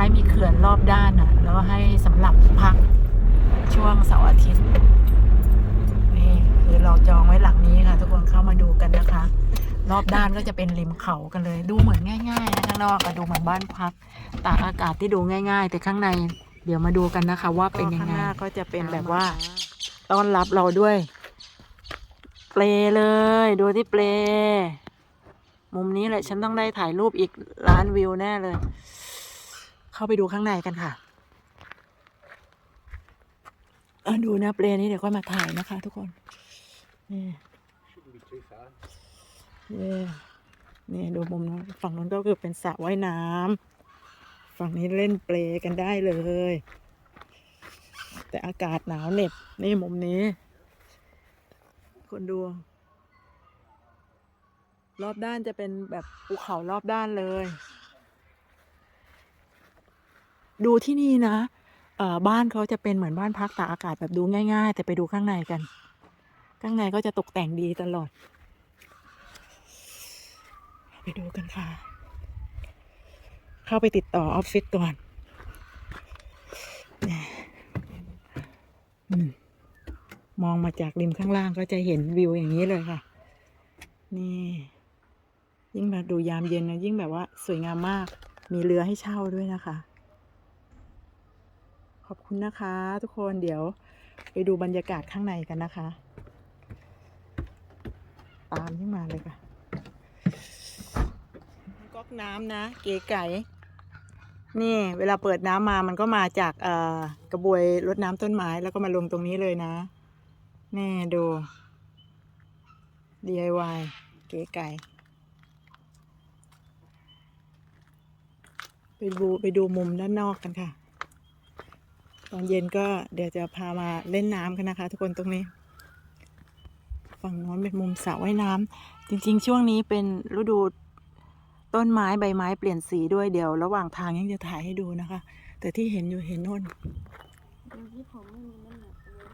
ล้ายๆมีเขื่อนรอบด้านอะ แล้วให้สำหรับพักช่วงเสาร์อาทิตย์ นี่คือเราจองไว้หลังนี้ค่ะ ทุกคนเข้ามาดูกันนะคะ รอบด้านก็จะเป็นริมเขากันเลย ดูเหมือนง่ายๆนะข้างนอกก็ดูเหมือนบ้านพักตากอากาศที่ดูง่าย ๆ แต่ข้างในเดี๋ยวมาดูกันนะคะ ว่าเป็นยังไงก็จะเป็นแบบว่าต้อนรับเราด้วย เปลเลย ดูที่เปลมุมนี้แหละ ฉันต้องได้ถ่ายรูปอีกล้านวิวแน่เลย เข้าไปดูข้างในกันค่ะเออดูนะเปลนี้เดี๋ยวค่อยมาถ่ายนะคะ ทุกคนนี่นี่นี่ดูมุมนู้นฝั่งนู้นก็คือเป็นสระว่ายน้ำฝั่งนี้เล่นเปลกันได้เลย แต่อากาศหนาวเหน็บนี่มุมนี้ คนดู รอบด้านจะเป็นแบบภูเขารอบด้านเลย ดูที่นี่นะเอ่อบ้านเขาจะเป็นเหมือนบ้านพักตากอากาศแบบดูง่าย ๆ แต่ไปดูข้างในกัน ข้างในก็จะตกแต่งดีตลอด ไปดูกันค่ะ เข้าไปติดต่อออฟฟิศก่อนเนี่ยอืมมองมาจากริมข้างล่างก็จะเห็นวิวอย่างนี้เลยค่ะ นี่ ยิ่งมาดูยามเย็นนะยิ่งแบบว่าสวยงามมาก มีเรือให้เช่าด้วยนะคะ ขอบคุณนะคะ ทุกคนเดี๋ยวไปดูบรรยากาศข้างในกันนะคะ ตามที่มาเลยค่ะก๊อกน้ำนะ เก๋ไก่นี่เวลาเปิดน้ำมามันก็มาจากกระบวยรดน้ำต้นไม้แล้วก็มาลงตรงนี้เลยนะ นี่ดู DIY เก๋ไก่ไปดูไปดูมุมด้านนอกกันค่ะ ตอนเย็นก็เดี๋ยวจะพามาเล่นน้ำกันนะคะ ทุกคนตรงนี้ ฝั่งโน้นเป็นมุมสระว่ายน้ำจริง ๆ ช่วงนี้เป็นฤดูต้นไม้ใบไม้เปลี่ยนสีด้วยเดี๋ยวระหว่างทางยังจะถ่ายให้ดูนะคะ แต่ที่เห็นอยู่เห็นโน่นโดยที่ผมไม่มีน้ำหนักเลย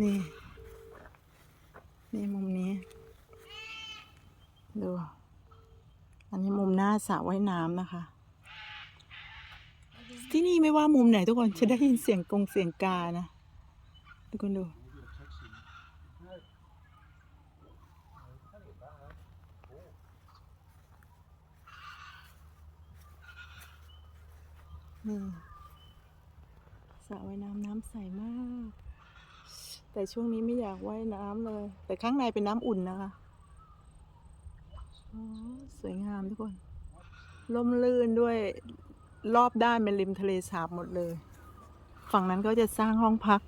นี่ นี่มุมนี้ ดู อันนี้มุมหน้าสระว่ายน้ำนะคะ ที่นี่ไม่ว่ามุมไหนทุกคนจะได้ยินเสียงกงเสียงกานะ ทุกคนดูนี่สระว่ายน้ำน้ำใสมาก แต่ช่วงนี้ไม่อยากว่ายน้ำเลย แต่ข้างในเป็นน้ำอุ่นนะคะโอ้สวยงามทุกคนล่มลื่นด้วย รอบด้านเป็นริมทะเลสาบหมดเลย ฝั่งนั้นก็จะสร้างห้องพัก